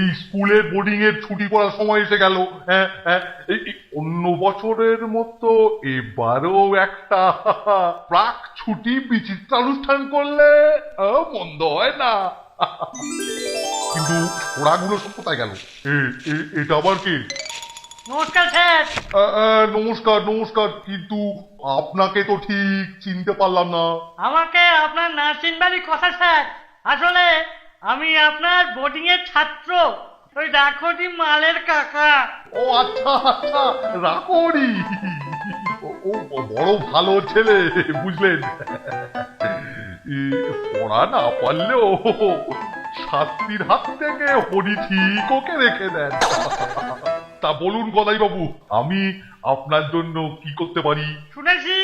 এই স্কুলের বোর্ডিং এর ছুটি পড়ার সময় এসে গেল। হ্যাঁ হ্যাঁ। অন্য বছরের মতো এবারও একটা প্রাক ছুটি বিচিত্রানুষ্ঠান করলে মন্দ হয় না। কিন্তু ওরাগুলো সব কোথায় গেল? এটা আবার কি? নমস্কার স্যার। নমস্কার নমস্কার। কিন্তু আপনাকে তো ঠিক চিনতে পারলাম না। আমাকে আপনার নার্সিং বাড়ির কথা স্যার। আসলে আমি আপনার বোর্ডিং এর ছাত্র। ওই ডাকটি মালের কাকা। ও আচ্ছা আচ্ছা রাখরি ও বড় ভালো ছেলে বুঝলেন? পড়া না পারলেও শাস্তির হাত থেকে হরি ঠিক ওকে রেখে দেন। তা বলুন গদাই বাবু আমি আপনার জন্য কি করতে পারি? শুনেছি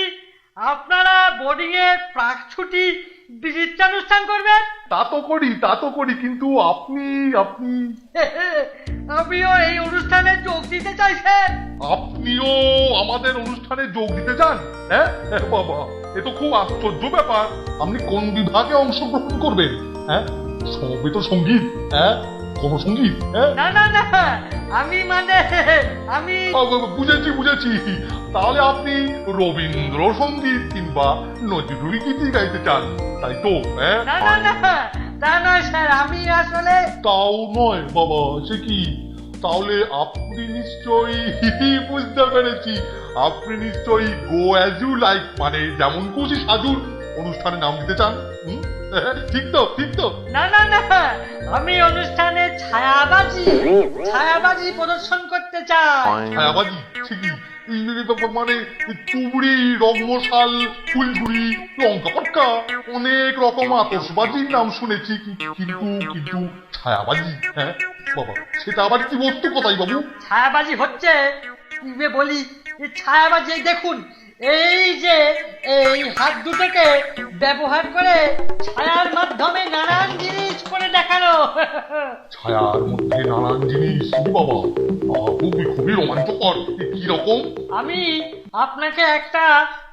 আপনারা বোর্ডিং এর প্রাক ছুটি বিচিত্রানুষ্ঠান করবেন? তা তো করি তা তো করি কিন্তু আপনি আপনি। আমিও এই অনুষ্ঠানে যোগ দিতে চাই স্যার। আপনিও আমাদের অনুষ্ঠানে যোগ দিতে চান? হ্যাঁ? হ্যাঁ, বাবা এ তো খুব আশ্চর্য ব্যাপার। আপনি কোন বিভাগে অংশগ্রহণ করবেন? হ্যাঁ? সবে তো সংগীত হ্যাঁ? কোন সংগীত হ্যাঁ? না না না। আমি মানে আমি বুঝেছি বুঝেছি। তাহলে আপনি রবীন্দ্রসঙ্গীত কিংবা নজরুল গীতি গাইতে চান তাই তো হ্যাঁ? না না না তা নয় স্যার আমি আসলে তাও নয় বাবা সে কি? তাহলে আপনি নিশ্চয়ই বুঝতে পেরেছি। আপনি নিশ্চয়ই গো অ্যাজ ইউ লাইক মানে যেমন খুশি সাজুর অনুষ্ঠানে নাম দিতে চান হুম? ঠিক তো ঠিক তো। না না না আমি অনুষ্ঠানে ছায়াবাজি ছায়াবাজি প্রদর্শন করতে চাই ছায়াবাজি ব্যাপার মানে তুবড়ি রংমশাল ফুলঝুরি লঙ্কা পটকা অনেক রকম আতসবাজির নাম শুনেছি। কিন্তু কিন্তু ছায়াবাজি হ্যাঁ? বাবা সেটা আবার কি বস্তু কোথায় বাবু? ছায়াবাজি হচ্ছে বলি ছায়াবাজি দেখুন এই যে এই হাত দুটোকে ব্যবহার করে ছায়ার মাধ্যমে নানান জিনিস করে দেখানো ছায়ার মধ্যে নানান জিনিস। বাবা খুবই খুবই রোমাঞ্চকর। আমি আপনাকে একটা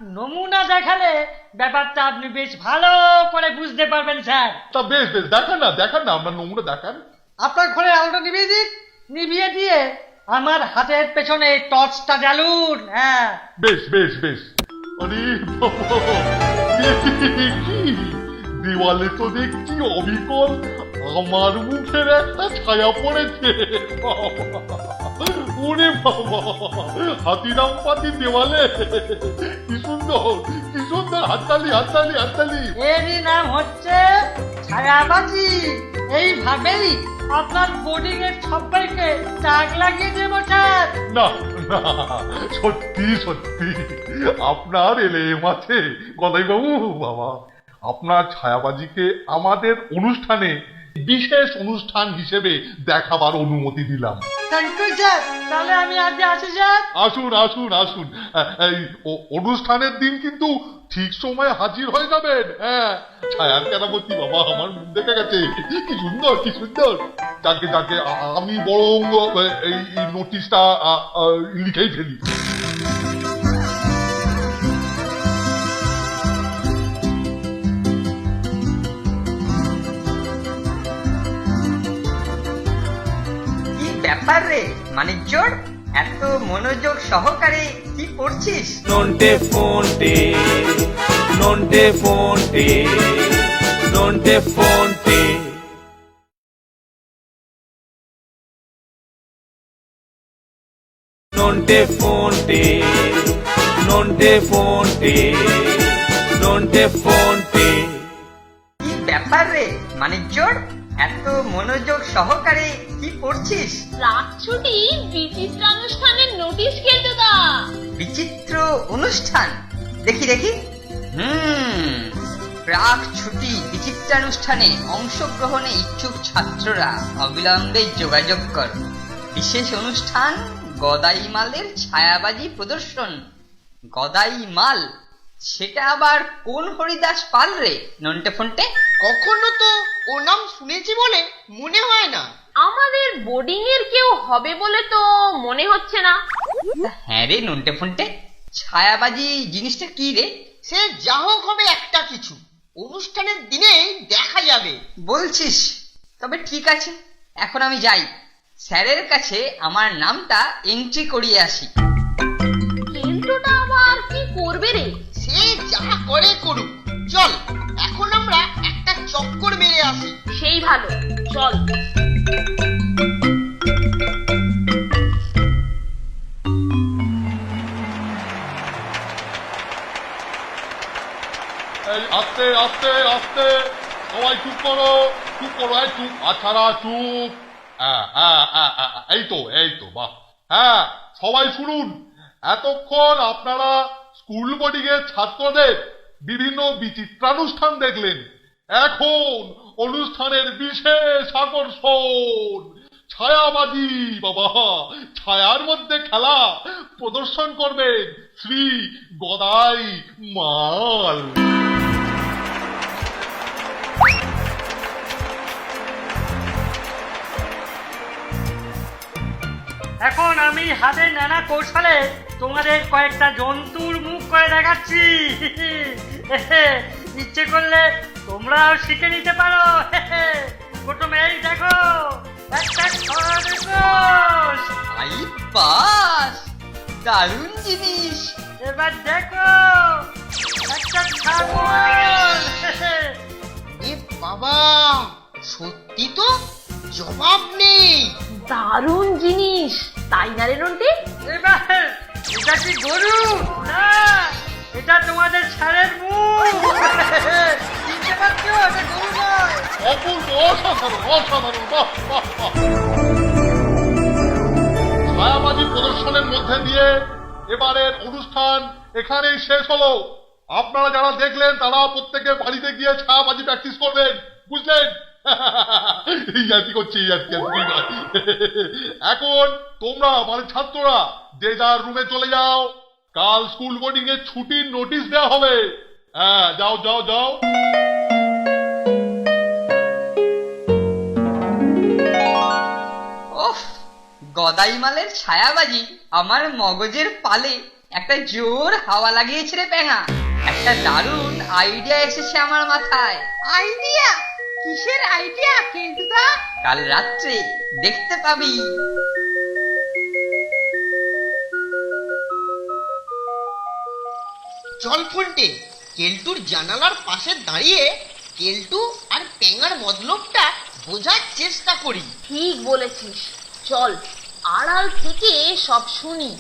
নমুনা দেখালে ব্যাপারটা আপনি বেশ ভালো করে বুঝতে পারবেন স্যার। তা বেশ বেশ দেখান না দেখান না আপনার নমুনা দেখান। আপনার ঘরে আলোটা নিভিয়ে দিক নিভিয়ে দিয়ে আমার হাতের পেছনে টর্চটা জ্বালুন হ্যাঁ। বেশ বেশ বেশ। আরে বাবা, কি? দেওয়ালে তো দেখছি অবিকল আমার মুখের একটা ছায়া পড়েছে। ওরে বাবা হাতিরাম পাতি দেওয়ালে। কি সুন্দর কি সুন্দর হাততালি হাততালি হাততালি। এরই নাম হচ্ছে ছায়াবাজি এইভাবেই আপনার বোর্ডিং এর সবাইকে টাক লাগিয়ে দেবো স্যার না না, সত্যি সত্যি। আপনার এলে আছে গদাই বাবু বাবা। আপনার ছায়াবাজিকে আমাদের অনুষ্ঠানে বিশেষ অনুষ্ঠান হিসেবে দেখাবার অনুমতি দিলাম। আসুন আসুন আসুন। এই অনুষ্ঠানের দিন কিন্তু ঠিক সময়ে হাজির হয়ে যাবেন। হ্যাঁ ছায়ার বাবা আমার মুখ দেখে গেছে। কি সুন্দর কি সুন্দর। যাকে যাকে আমি বরং এই নোটিশটা লিখেই ফেলি। ব্যাপার রে মানিক এত মনোযোগ সহকারে কি করছিস? নন্টে ফোনটে নন্টে ফোনটে নন্টে ফোনটে। নন্টে ফোনটে নন্টে ফোনটে নন্টে ফোনটে। কি ব্যাপার রে মানিক এত মনোযোগ সহকারে কি পড়ছিস রাত ছুটি বিচিত্রানুষ্ঠানের নোটিশ খেলতে দা। বিচিত্র অনুষ্ঠান? দেখি দেখি। হুম প্রাক ছুটি বিচিত্রানুষ্ঠানে অংশগ্রহণে ইচ্ছুক ছাত্ররা অবিলম্বে যোগাযোগ কর। বিশেষ অনুষ্ঠান গদাই মালের ছায়াবাজি প্রদর্শন। গদাই মাল সেটা আবার কোন হরিদাস পাল রে? নন্টে ফন্টে? কখনো তো ও নাম শুনেছি বলে মনে হয় না। আমাদের বোর্ডিং এর কেউ হবে বলে তো মনে হচ্ছে না। হ্যাঁ রে নন্টে ফন্টে ছায়াবাজি জিনিসটা কি রে? সে যা হোক হবে একটা কিছু। অনুষ্ঠানের দিনেই দেখা যাবে। বলছিস? তবে ঠিক আছে এখন আমি যাই। স্যারের কাছে আমার নামটা এন্ট্রি করিয়ে আসি। কেন্দ্রটা আবার কি করবে রে? সে যা করে করুক। চল এখন আমরা একটা চক্কর মেরে আসি। সেই ভালো চল। আস্তে আস্তে আস্তে। সবাই চুপ করো চুপ করো, এই চুপ আছাড়া চুপ। হ্যাঁ হ্যাঁ হ্যাঁ এই তো এই তো, বাহ। হ্যাঁ সবাই শুনুন। এতক্ষণ আপনারা স্কুল বোর্ডিং ছাত্রদের বিভিন্ন বিচিত্রানুষ্ঠান দেখলেন। এখন অনুষ্ঠানের বিশেষ আকর্ষণ, ছায়াবাজি, বাবা। ছায়ার মধ্যে খেলা প্রদর্শন করবেন শ্রী গদাই মাল। এখন আমি হাতে নানা কৌশলে তোমাদের কয়েকটা জন্তুর মুখ করে দেখাচ্ছি। ইচ্ছে করলে তোমরাও শিখে নিতে পারো। প্রথমে এই দেখো একটা খরগোশ আই দারুণ জিনিস। এবার দেখো একটা ছাগল এ বাবা সত্যি তো জবাব নেই। দারুণ জিনিস তাই না রে নন্টে এবার এটা কি গরু? না এটা তোমাদের ছাড়ের মুখ। অপূর্ব ছায়াবাজি প্রদর্শনের মধ্যে দিয়ে এবারের অনুষ্ঠান এখানেই শেষ হলো। আপনারা যারা দেখলেন, তারা প্রত্যেকে বাড়িতে গিয়ে ছায়াবাজি প্র্যাকটিস করবেন। বুঝলেন? ইয়ার্কি করছি এখন তোমরা মানে ছাত্ররা, যে যার রুমে চলে যাও, কাল স্কুল বোর্ডিং এর ছুটির নোটিশ দেওয়া হবে। হ্যাঁ যাও যাও যাও। গদাই মালের ছায়াবাজি আমার মগজের পালে। একটা জোর হাওয়া লাগিয়েছে রে প্যাঙা একটা দারুণ আইডিয়া এসেছে আমার মাথায়। আইডিয়া কিসের আইডিয়া কেন্টুদা কাল রাত্রে দেখতে পাবি। চল ফোনটে কেলটুর জানালার পাশে দাঁড়িয়ে কেলটু আর পেঙ্গার মতলবটা বোঝার চেষ্টা করি। ঠিক বলেছিস। চল আড়াল থেকে সব শুনি।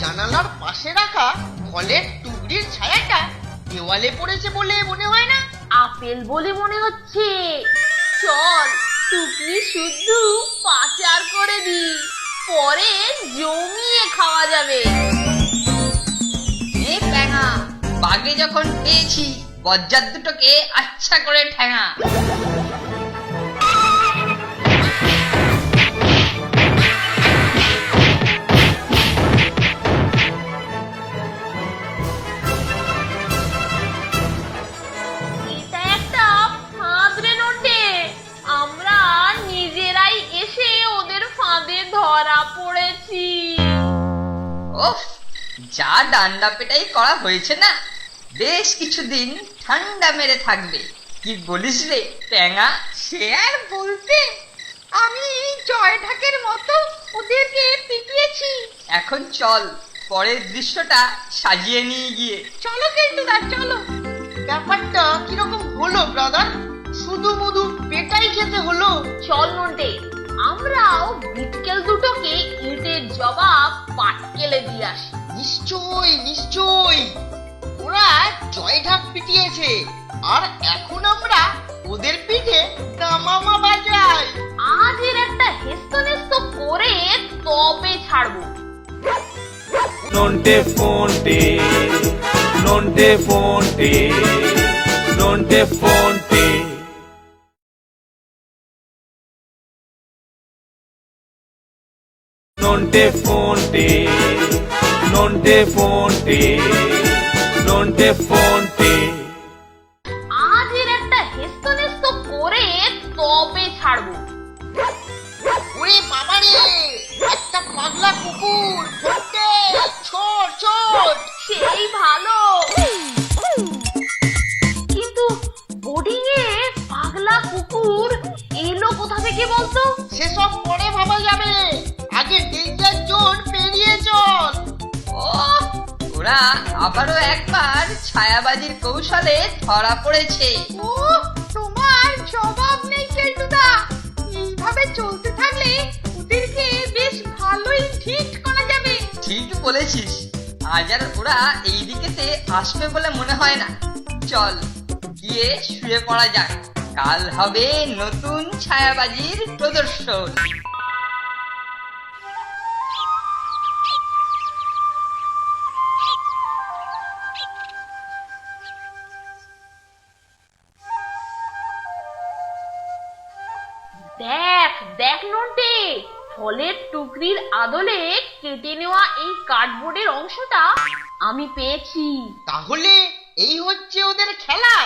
জানালার পাশে রাখা ফলের টুকরির ছায়াটা দেওয়ালে পড়েছে বলে মনে হয় না? আপেল বলে মনে হচ্ছে। চল, টুকরি শুদ্ধ পাচার করে দি পরে জমিয়ে খাওয়া যাবে। এ প্যাঙা বাগে যখন পেয়েছি বজ্জাত দুটোকে আচ্ছা করে ঠ্যাঙা ওফ যা ডান্ডা পেটাই করা হয়েছে না? বেশ কিছুদিন ঠান্ডা মেরে থাকবে। কি বলিস রে ট্যাঙা সে আর বলতে? আমি জয় ঢাকের মতো ওদেরকে পিটিয়েছি। এখন চল পরের দৃশ্যটা সাজিয়ে নিয়ে গিয়ে। চলো কেন্টুদা চলো। ব্যাপারটা কীরকম হলো ব্রাদার শুধু মুধু পেটাই খেতে হলো। চল নোটে আমরাও বিটকেল দুটোকে ইটের জবাব পাটকেলে দিয়ে আসি। নিশ্চয় নিশ্চয় ওরা জয় ঢাক পিটিয়েছে আর এখন আমরা ওদের পিঠে দামামা বাজাই। আজ এর একটা হেস্তনেস্ত করে তবে ছাড়বো। non te fonte non te fonte, non te fonte, non te fonte. আজের একটা হেস্তনেস্ত করে তবে ছাড়বো। ওরে বাবা একটা পাগলা কুকুর ধরতে ছোট ছোট সেই ভালো। কিন্তু বোর্ডিং পাগলা কুকুর এলো কোথা থেকে বলতো? সেসব পরে ভাবা যাবে। ওরা আবারও একবার ছায়াবাজির কৌশলে ধরা পড়েছে। ও তোমার জবাব নেই কেলটুদা। এইভাবে চলতে থাকলে ওদেরকে বেশ ভালোই ঠিক করা যাবে। ঠিক বলেছিস। আজ আর ওরা এই দিকেতে আসবে বলে মনে হয় না। চল গিয়ে শুয়ে পড়া যাক। কাল হবে নতুন ছায়াবাজির প্রদর্শন। দেখ নন্টে ফলের টুকরির আদলে কেটে নেওয়া এই কার্ডবোর্ডের অংশটা আমি পেয়েছি। তাহলে এই হচ্ছে ওদের খেলা।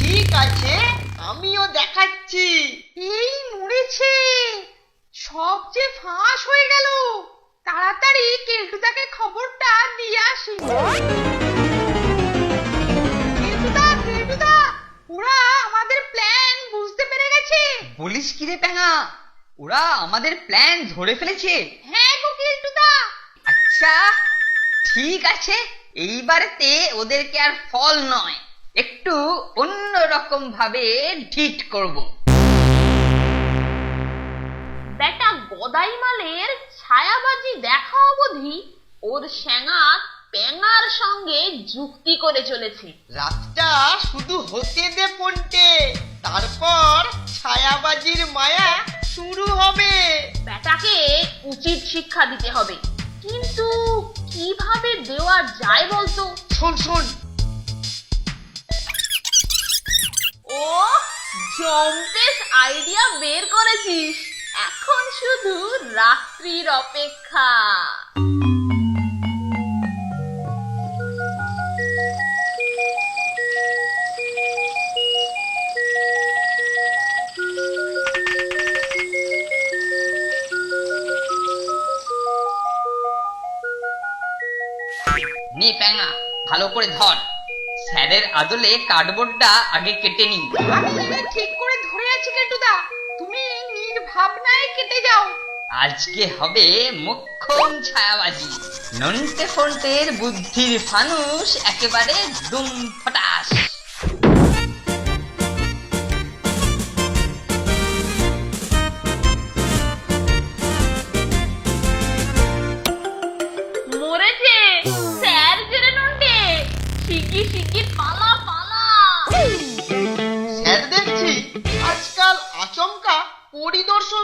ঠিক আছে আমিও দেখাচ্ছি। এই মরেছে। সব যে ফাঁস হয়ে গেল তাড়াতাড়ি কেলটুদাকে খবরটা দিয়ে আসি। কেলটুদা কেলটুদা ওরা আমাদের প্ল্যান বুঝতে পেরে গেছে। বলিস কি রে প্যাঙা ওরা আমাদের প্ল্যান ধরে ফেলেছে। হ্যাঁ গো কেলটুদা আচ্ছা ঠিক আছে এইবারেতে ওদেরকে আর ফল নয় একটু অন্য রকম ভাবে ঢিট করব। বেটা গদাই মালের ছায়াবাজি দেখা অবধি ওর শ্যাঙা প্যাঙার সঙ্গে যুক্তি করে চলেছে। রাতটা শুধু হতে দে পন্টে তারপর ছায়াবাজির মায়া শুরু হবে। বেটাকে উচিত শিক্ষা দিতে হবে। কিন্তু কীভাবে দেওয়া যায় বলতো? শোন শোন। ও জম্পেশ আইডিয়া বের করেছিস। এখন শুধু রাত্রির অপেক্ষা। করে ধর। স্যারের আদলে কার্ডবোর্ডটা আগে কেটে নি আমি ঠিক করে ধরে আছি কেটুদা। তুমি নির্ভাবনায় কেটে যাও। আজকে হবে মুখ্যম ছায়াবাজি। নন্টে ফন্টের বুদ্ধির ফানুষ একেবারে দুম ফটাস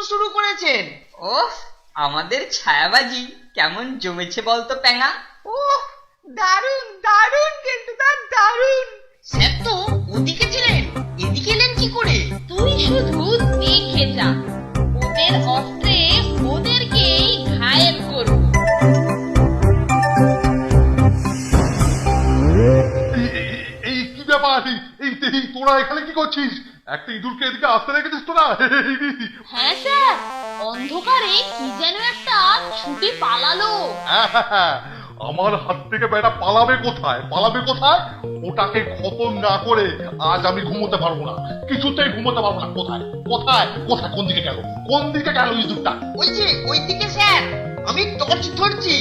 শুরু করেছেন। ওফ আমাদের ছায়াবাজি কেমন জমেছে বলতো প্যাঙা? ও দারুণ দারুণ কেটুদা দারুণ। স্যার তো ওদিকে ছিলেন এদিকে এলেন কি করে? তুই শুধু দেখে যা ওদের অস্ত্রে ওদেরকেই ঘায়েল করব। এই- কি ব্যাপার? এই তোরা এখানে কি করছিস? একটা ইঁদুরকে এদিকে আসতে রেখেছিস তোরা হ্যাঁ স্যার অন্ধকারে কি যেন একটা ছুটে পালালো। হ্যাঁ, হ্যাঁ, হ্যাঁ। আমার হাত থেকে বেটা পালাবে কোথায়? পালাবে কোথায়? ওটাকে খতম না করে আজ আমি ঘুমোতে পারব না। কিছুতেই ঘুমোতে পারব না। কোথায়? কোথায়? কোথায়? কোন দিকে গেল? কোন দিকে গেল ইঁদুরটা? ওই যে ওইদিকে স্যার। আমি টর্চ ধরছি।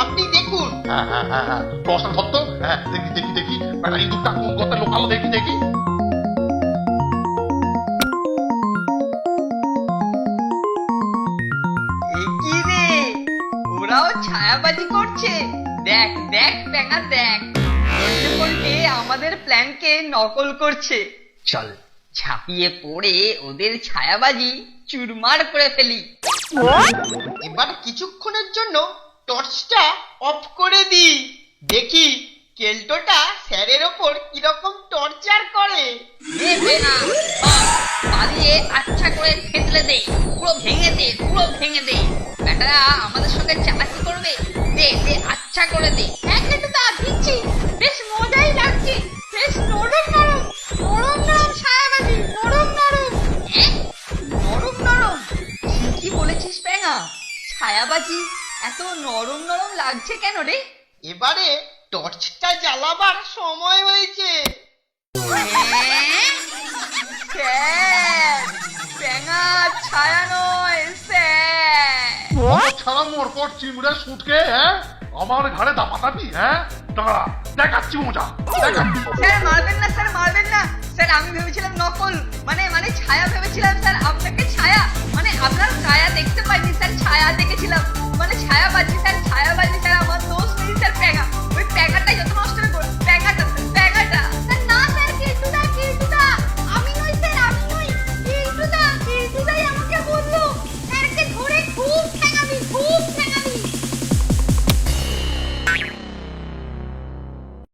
আপনি দেখুন। হ্যাঁ হ্যাঁ হ্যাঁ হ্যাঁ। দশটা ধরতো হ্যাঁ দেখি দেখি দেখি। বেটা ইঁদুরটা কোন কথা লোকালো? দেখি দেখি। ওরাও করছে। দেখ দেখ ব্যাঙা দেখ। বলতে আমাদের প্ল্যানকে নকল করছে। চল। ঝাঁপিয়ে পড়ে ওদের ছায়াবাজি চুরমার করে ফেলি। এবার কিছুক্ষণের জন্য টর্চটা অফ করে দিই। দেখি কেল্টোটা স্যারের ওপর কীরকম টর্চার করে? নে প্যাঙা, বাস, পালিয়ে আচ্ছা করে থেতলে দে পুরো ভেঙে দে পুরো ভেঙে দে। বেটারা আমাদের সঙ্গে চালাকি করবে? দে দে আচ্ছা করে দে। হ্যাঁ কেটুদা দিচ্ছি বেশ মজাই লাগছে। বেশ নরম নরম। নরম নরম ছায়াবাজি নরম নরম? নরম নরম। ঠিকই বলেছিস প্যাঙা ছায়াবাজি এত নরম নরম লাগছে কেন রে? এবারে টর্চটা জ্বালাবার সময় হয়েছে। হ্যাঁ? আমার ঘরে দাপাতাপি হ্যাঁ? দেখাচ্ছি মজা স্যার মারবেন না স্যার মারবেন না। স্যার আমি ভেবেছিলাম নকল। মানে মানে ছায়া ভেবেছিলাম স্যার আপনাকে ছায়া। মানে আপনার ছায়া দেখতে পাইনি স্যার ছায়া দেখেছিলাম। মানে ছায়া বাজি স্যার ছায়া বাজি স্যার আমার দোষ নেই স্যার প্যাগা